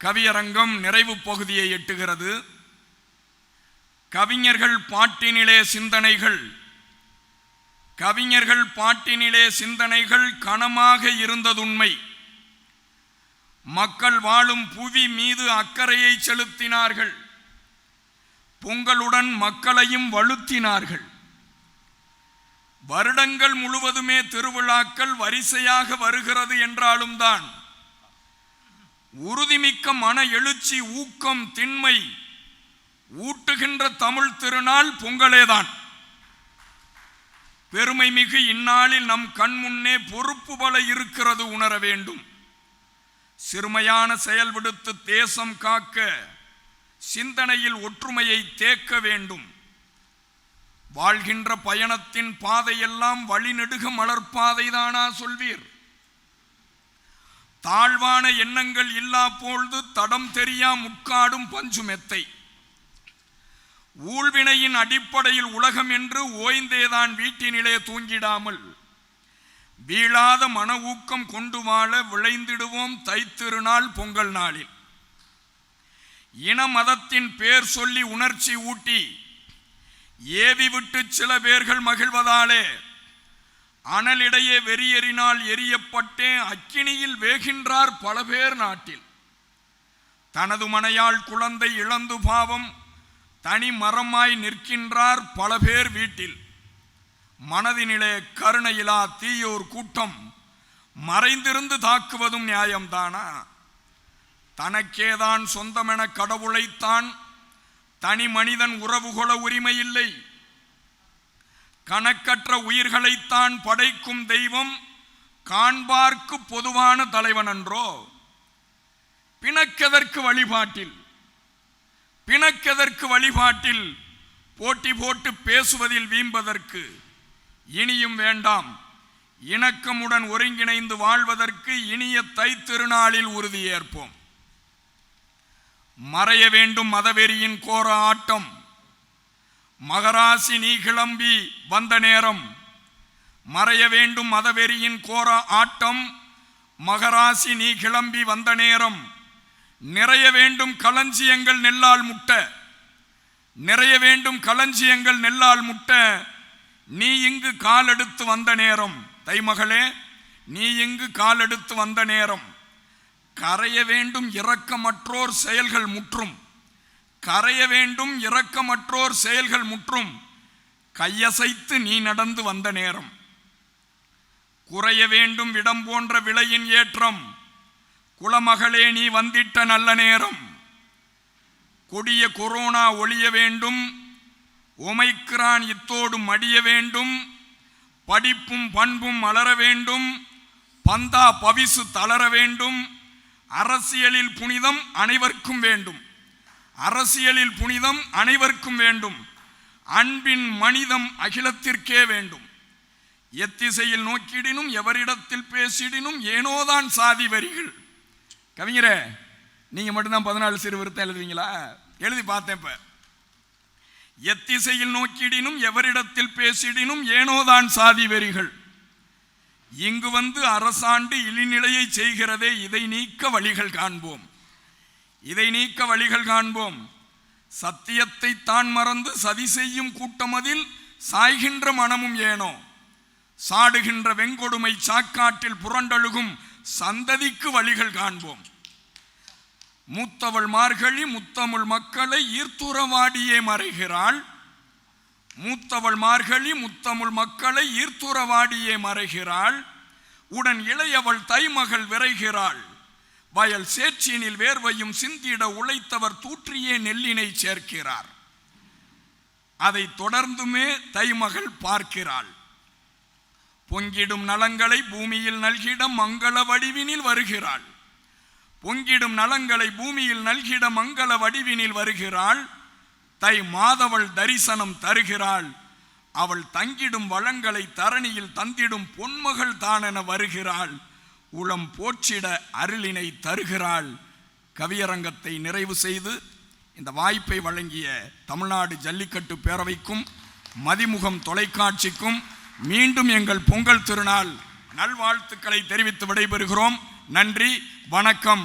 கவியரங்கம் நிறைவு பகுதியை எட்டுகிறது. கவிஞர்கள் பாட்டினிலே சிந்தனைகள். கவிஞர்கள் பாட்டினிலே சிந்தனைகள் கனமாக இருந்ததுண்மை. மக்கள் வாழும் புவி மீது அக்கறையை செலுத்தினார்கள். பொங்கலுடன் மக்களையும் வலுத்தினார்கள். வருடங்கள் முழுவதுமே திருவிழாக்கள் வரிசையாக வருகிறது என்றாலும் தான் உறுதிமிக்க மன எழுச்சி ஊக்கம் திண்மை ஊட்டுகின்ற தமிழ் திருநாள் பொங்கலேதான். பெருமை மிகு இந்நாளில் நம் கண் முன்னே பொறுப்பு பல இருக்கிறது உணர வேண்டும். சிறுமையான செயல் விடுத்து தேசம் காக்க சிந்தனையில் ஒற்றுமையை தேக்க வேண்டும். வாழ்கின்ற பயணத்தின் பாதையெல்லாம் வழிநெடுக மலர்பாதைதானா சொல்வீர்? தாழ்வான எண்ணங்கள் இல்லா பொழுது தடம் தெரியா முக்காடும் பஞ்சு மெத்தை. ஊழ்வினையின் அடிப்படையில் உலகம் என்று ஓய்ந்தேதான் வீட்டினிலே தூங்கிடாமல் வீழாத மன ஊக்கம் கொண்டு வாழ விளைந்திடுவோம் தைத்திருநாள் பொங்கல் நாளில். இன மதத்தின் பேர் சொல்லி உணர்ச்சி ஊட்டி ஏவி விட்டு சில பேர்கள் மகிழ்வதாலே அனலிடையே வெறியறினால் எரியப்பட்டேன் அக்கினியில் வேகின்றார் பல பேர் நாட்டில். தனது மனையாள் குழந்தை இழந்து பாவம் தனி மரமாய் நிற்கின்றார் பல பேர் வீட்டில். மனதினிலே கருணையிலா தீயோர் கூட்டம் மறைந்திருந்து தாக்குவதும் நியாயம்தானா? தனக்கேதான் சொந்தமென கடவுளைத்தான் தனி மனிதன் உறவு கொள்ள உரிமை இல்லை கணக்கற்ற உயிர்களைத்தான் படைக்கும் தெய்வம் காண்பார்க்கு பொதுவான தலைவன் என்றோ பிணக்கெதற்கு வழிபாட்டில்? பிணக்கெதற்கு வழிபாட்டில் போட்டி போட்டு பேசுவதில் வீம்பதற்கு இனியும் வேண்டாம். இணக்கமுடன் ஒருங்கிணைந்து வாழ்வதற்கு இனிய தைத்திருநாளில் உறுதியேற்போம். மறைய வேண்டும் மதவெறியின் கோர ஆட்டம். மகராசி நீ கிளம்பி வந்த நேரம். மறைய வேண்டும் மதவெறியின் கோர ஆட்டம். மகராசி நீ கிளம்பி வந்த நேரம். நிறைய வேண்டும் களஞ்சியங்கள் நெல்லால் முட்ட. நிறைய வேண்டும் களஞ்சியங்கள் நெல்லால் முட்ட. நீ இங்கு காலெடுத்து வந்த நேரம். தைமகளே நீ இங்கு காலெடுத்து வந்த நேரம். கரைய வேண்டும் இரக்கமற்றோர் செயல்கள் முற்றும். கரைய வேண்டும் இரக்கமற்றோர் செயல்கள் முற்றும். கையசைத்து நீ நடந்து வந்த நேரம். குறைய வேண்டும் இடம் போன்ற விலையின் ஏற்றம். குலமகளே நீ வந்திட்ட நல்ல நேரம். கொடிய கொரோனா ஒழிய வேண்டும். ஒமைக்ரான் இத்தோடு மடிய வேண்டும். படிப்பும் பண்பும் மலர வேண்டும். பந்தா பவிசு தளர வேண்டும். அரசியலில் புனிதம் அனைவருக்கும் வேண்டும். அரசியலில் புனிதம் அனைவருக்கும் வேண்டும். அன்பின் மனிதம் அகிலத்திற்கே வேண்டும். எத்திசையில் நோக்கிடினும் எவரிடத்தில் பேசிடினும் ஏனோதான் சாதி வரிகள். கவிஞரே நீங்கள் மட்டும்தான் பதினாலு சிறு விருத்தம் எழுதுவீங்களா? எழுதி பார்த்தேன் இப்போ. எத்திசையில் நோக்கிடினும் எவரிடத்தில் பேசிடினும் ஏனோதான் சாதி வெறிகள் இங்கு வந்து அரசாண்டு இழிநிலையை செய்கிறதே இதை நீக்க வழிகள் காண்போம். இதை நீக்க வழிகள் காண்போம். சத்தியத்தை தான் மறந்து சதி செய்யும் கூட்டமதில் சாய்கின்ற மனமும் ஏனோ? சாடுகின்ற வெங்கொடுமை சாக்காட்டில் புரண்டழுகும் சந்ததிக்கு வழிகள் காண்போம். மூத்தவள் மார்கழி முத்தமிழ் மக்களை ஈர்த்துறவாடியே மறைகிறாள். மூத்தவள் மார்கழி முத்தமிழ் மக்களை ஈர்த்துறவாடியே மறைகிறாள். உடன் இளையவள் தைமகள் விரைகிறாள். வயல் சேற்றினில் வேர்வையும் சிந்திட உழைத்தவர் தூற்றியே நெல்லினை சேர்க்கிறார். அதை தொடர்ந்துமே தைமகள் பார்க்கிறாள். பொங்கிடும் நலங்களை பூமியில் நல்கிட மங்கள வடிவினில் வருகிறாள். பொங்கிடும் நலங்களை பூமியில் நல்கிட மங்கள வடிவினில் வருகிறாள். தை மாதவள் தரிசனம் தருகிறாள். அவள் தங்கிடும் வளங்களை தரணியில் தந்திடும் பொன்மகள் தானென வருகிறாள். உளம் போற்றிட அருளினை தருகிறாள். கவியரங்கத்தை நிறைவு செய்து இந்த வாய்ப்பை வழங்கிய தமிழ்நாடு ஜல்லிக்கட்டு பேரவைக்கும் மதிமுகம் தொலைக்காட்சிக்கும் மீண்டும் எங்கள் பொங்கல் திருநாள் நல்வாழ்த்துக்களை தெரிவித்து விடைபெறுகிறோம். நன்றி வணக்கம்.